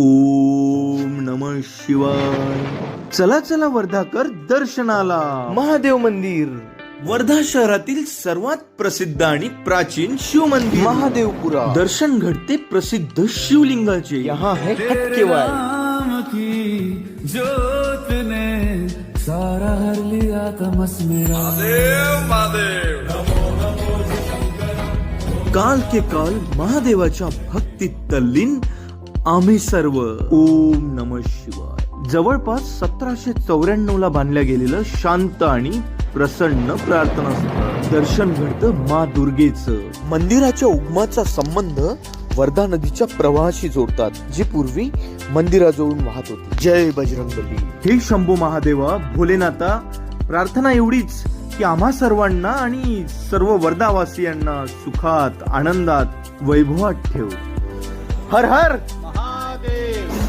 ओम नम शिवाय. चला चला वर्धाकर दर्शनाला. महादेव मंदिर. वर्धा शहरातील सर्वात प्रसिद्ध आणि प्राचीन शिव मंदिर. महादेवपुरा. दर्शन घडते प्रसिद्ध शिवलिंगाचे. यहाँ है हटकेवाल राम की जोत ने सारा हर लिया तमस मेरा. काल के काल महादेवाच्या भक्तीत तल्लीन आम्ही सर्व ओम नम शिवाय. जवळपास सतराशे चौऱ्याण्णव ला बांधल्या गेलेलं शांत आणि प्रसन्न प्रार्थना स्थळ. दर्शन घडतं मा दुर्गेचं. मंदिराच्या उगमाचा संबंध वर्धा नदीच्या प्रवाहाशी जोडतात जी पूर्वी मंदिराजवळून वाहत होती. जय बजरंगबली हे शंभू महादेवा भोलेनाथा प्रार्थना एवढीच की आम्हा सर्वांना आणि सर्व वर्धावासियांना सुखात आनंदात वैभवात ठेव. हर हर! Radhe